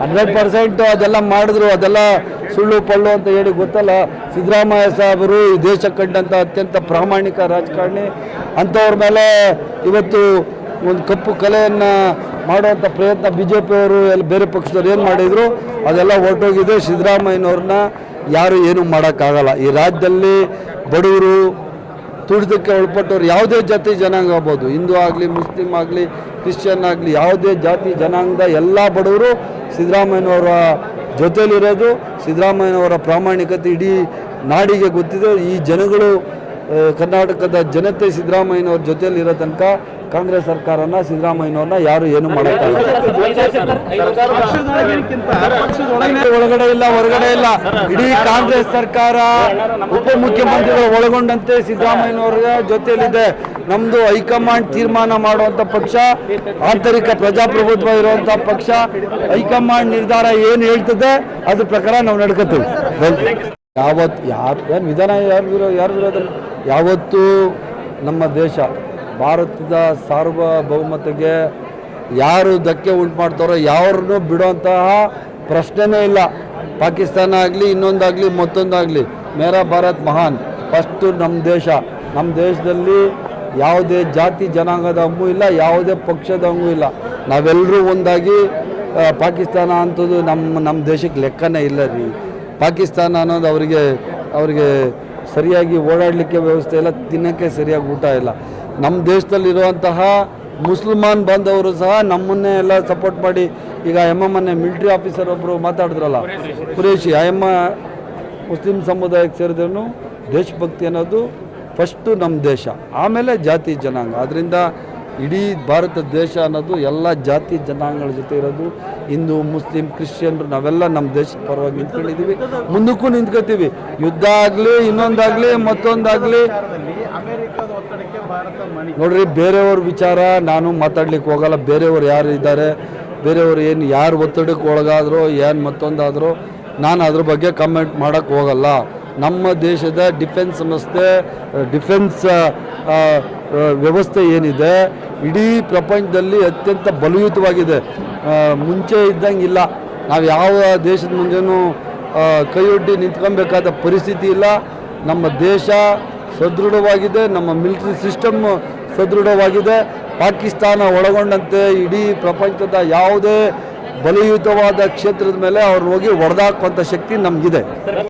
Hundred percent ಅದೆಲ್ಲ ಮಾಡಿದ್ರು, ಅದೆಲ್ಲ ಸುಳ್ಳು ಪಳ್ಳು ಅಂತ ಹೇಳಿ ಗೊತ್ತಲ್ಲ. ಸಿದ್ದರಾಮಯ್ಯ ಸಾಹೇಬರು ಈ ದೇಶ ಕಂಡಂಥ ಅತ್ಯಂತ ಪ್ರಾಮಾಣಿಕ ರಾಜಕಾರಣಿ. ಅಂಥವ್ರ ಮೇಲೆ ಇವತ್ತು ಒಂದು ಕಪ್ಪು ಕಲೆಯನ್ನು ಮಾಡುವಂಥ ಪ್ರಯತ್ನ ಬಿ ಜೆ ಪಿಯವರು ಎಲ್ಲ ಬೇರೆ ಪಕ್ಷದವ್ರು ಏನು ಮಾಡಿದರು, ಅದೆಲ್ಲ ಹೊರಟೋಗಿದೆ. ಸಿದ್ದರಾಮಯ್ಯನವ್ರನ್ನ ಯಾರು ಏನು ಮಾಡೋಕ್ಕಾಗಲ್ಲ. ಈ ರಾಜ್ಯದಲ್ಲಿ ಬಡವರು ತುಳಿತಕ್ಕೆ ಒಳಪಟ್ಟವ್ರು ಯಾವುದೇ ಜಾತಿ ಜನಾಂಗ ಆಗ್ಬೋದು. ಹಿಂದೂ ಆಗಲಿ, ಮುಸ್ಲಿಂ ಆಗಲಿ, ಕ್ರಿಶ್ಚಿಯನ್ ಆಗಲಿ, ಯಾವುದೇ ಜಾತಿ ಜನಾಂಗದ ಎಲ್ಲ ಬಡವರು ಸಿದ್ದರಾಮಯ್ಯನವರ ಜೊತೆಯಲ್ಲಿರೋದು. ಸಿದ್ದರಾಮಯ್ಯನವರ ಪ್ರಾಮಾಣಿಕತೆ ಇಡೀ ನಾಡಿಗೆ ಗೊತ್ತಿದೆ. ಈ ಜನಗಳು ಕರ್ನಾಟಕದ ಜನತೆ ಸಿದ್ದರಾಮಯ್ಯನವ್ರ ಜೊತೆಲಿ ಇರೋ ತನಕ ಕಾಂಗ್ರೆಸ್ ಸರ್ಕಾರನ ಸಿದ್ದರಾಮಯ್ಯನವ್ರನ್ನ ಯಾರು ಏನು ಮಾಡೋಕ್ಕಾಗಲ್ಲ. ಒಳಗಡೆ ಇಲ್ಲ, ಹೊರಗಡೆ ಇಲ್ಲ. ಇಡೀ ಕಾಂಗ್ರೆಸ್ ಸರ್ಕಾರ ಉಪಮುಖ್ಯಮಂತ್ರಿಗಳು ಒಳಗೊಂಡಂತೆ ಸಿದ್ದರಾಮಯ್ಯನವರ ಜೊತೆಯಲ್ಲಿದೆ. ನಮ್ದು ಹೈಕಮಾಂಡ್ ತೀರ್ಮಾನ ಮಾಡುವಂತ ಪಕ್ಷ, ಆಂತರಿಕ ಪ್ರಜಾಪ್ರಭುತ್ವ ಇರುವಂತ ಪಕ್ಷ, ಹೈಕಮಾಂಡ್ ನಿರ್ಧಾರ ಏನು ಹೇಳ್ತದೆ ಅದ್ರ ಪ್ರಕಾರ ನಾವು ನಡ್ಕೋತೀವಿ. ಯಾವತ್ತು ಯಾರು ವಿಧಾನ ಯಾರು ಯಾರು ಯಾವತ್ತೂ ನಮ್ಮ ದೇಶ, ಭಾರತದ ಸಾರ್ವಭೌಮತೆಗೆ ಯಾರು ಧಕ್ಕೆ ಉಂಟು ಮಾಡ್ತಾರೋ ಯಾರನ್ನೂ ಬಿಡುವಂತಹ ಪ್ರಶ್ನೆನೇ ಇಲ್ಲ. ಪಾಕಿಸ್ತಾನ ಆಗಲಿ, ಇನ್ನೊಂದಾಗಲಿ, ಮತ್ತೊಂದಾಗಲಿ, ಮೇರಾ ಭಾರತ್ ಮಹಾನ್. ಫಸ್ಟು ನಮ್ಮ ದೇಶ. ನಮ್ಮ ದೇಶದಲ್ಲಿ ಯಾವುದೇ ಜಾತಿ ಜನಾಂಗದ ಹಂಗೂ ಇಲ್ಲ, ಯಾವುದೇ ಪಕ್ಷದ ಹಂಗೂ ಇಲ್ಲ. ನಾವೆಲ್ಲರೂ ಒಂದಾಗಿ ಪಾಕಿಸ್ತಾನ ಅಂಥದ್ದು ನಮ್ಮ ನಮ್ಮ ದೇಶಕ್ಕೆ ಲೆಕ್ಕನೇ ಇಲ್ಲ ರೀ. ಪಾಕಿಸ್ತಾನ ಅನ್ನೋದು ಅವರಿಗೆ ಅವರಿಗೆ ಸರಿಯಾಗಿ ಓಡಾಡಲಿಕ್ಕೆ ವ್ಯವಸ್ಥೆ ಇಲ್ಲ ತಿನ್ನೋಕ್ಕೆ ಸರಿಯಾಗಿ ಊಟ ಇಲ್ಲ. ನಮ್ಮ ದೇಶದಲ್ಲಿರುವಂತಹ ಮುಸಲ್ಮಾನ್ ಬಾಂಧವರು ಸಹ ನಮ್ಮನ್ನೇ ಎಲ್ಲ ಸಪೋರ್ಟ್ ಮಾಡಿ, ಈಗ ಎಮ್ಮ ಮೊನ್ನೆ ಮಿಲಿಟ್ರಿ ಆಫೀಸರ್ ಒಬ್ಬರು ಮಾತಾಡಿದ್ರಲ್ಲ ಕುರೇಶಿ ಆ ಎಮ್ಮ ಮುಸ್ಲಿಂ ಸಮುದಾಯಕ್ಕೆ ಸೇರಿದ್ರು ದೇಶಭಕ್ತಿ ಅನ್ನೋದು ಫಸ್ಟು ನಮ್ಮ ದೇಶ, ಆಮೇಲೆ ಜಾತಿ ಜನಾಂಗ. ಅದರಿಂದ ಇಡೀ ಭಾರತ ದೇಶ ಅನ್ನೋದು ಎಲ್ಲ ಜಾತಿ ಜನಾಂಗಗಳ ಜೊತೆ ಇರೋದು. ಹಿಂದೂ, ಮುಸ್ಲಿಂ, ಕ್ರಿಶ್ಚಿಯನ್ರು, ನಾವೆಲ್ಲ ನಮ್ಮ ದೇಶದ ಪರವಾಗಿ ನಿಂತ್ಕೊಂಡಿದ್ದೀವಿ. ಮುಂದಕ್ಕೂ ನಿಂತ್ಕೋತೀವಿ. ಯುದ್ಧ ಆಗಲಿ ಇನ್ನೊಂದಾಗಲಿ, ಮತ್ತೊಂದಾಗಲಿ. ನೋಡ್ರಿ, ಬೇರೆಯವ್ರ ವಿಚಾರ ನಾನು ಮಾತಾಡ್ಲಿಕ್ಕೆ ಹೋಗಲ್ಲ. ಬೇರೆಯವ್ರು ಯಾರು ಇದ್ದಾರೆ? ಬೇರೆಯವರು ಏನು ಯಾರು ಒತ್ತಡಕ್ಕೆ ಒಳಗಾದ್ರು, ಏನು ಮತ್ತೊಂದಾದರೂ, ನಾನು ಅದ್ರ ಬಗ್ಗೆ ಕಮೆಂಟ್ ಮಾಡೋಕ್ಕೆ ಹೋಗಲ್ಲ. ನಮ್ಮ ದೇಶದ ಡಿಫೆನ್ಸ್ ಸಂಸ್ಥೆ ಡಿಫೆನ್ಸ್ ವ್ಯವಸ್ಥೆ ಏನಿದೆ, ಇಡೀ ಪ್ರಪಂಚದಲ್ಲಿ ಅತ್ಯಂತ ಬಲಯುತವಾಗಿದೆ. ಮುಂಚೆ ಇದ್ದಂಗಿಲ್ಲ ನಾವು ಯಾವ ದೇಶದ ಮುಂದೆನೂ ಕೈಯೊಡ್ಡಿ ನಿಂತ್ಕೊಬೇಕಾದ ಪರಿಸ್ಥಿತಿ ಇಲ್ಲ. ನಮ್ಮ ದೇಶ ಸದೃಢವಾಗಿದೆ, ನಮ್ಮ ಮಿಲಿಟರಿ ಸಿಸ್ಟಮ್ ಸದೃಢವಾಗಿದೆ. ಪಾಕಿಸ್ತಾನ ಒಳಗೊಂಡಂತೆ ಇಡೀ ಪ್ರಪಂಚದ ಯಾವುದೇ ಬಲಯುತವಾದ ಕ್ಷೇತ್ರದ ಮೇಲೆ ಅವ್ರು ಹೋಗಿ ಹೊಡೆದಾಕುವಂಥ ಶಕ್ತಿ ನಮಗಿದೆ.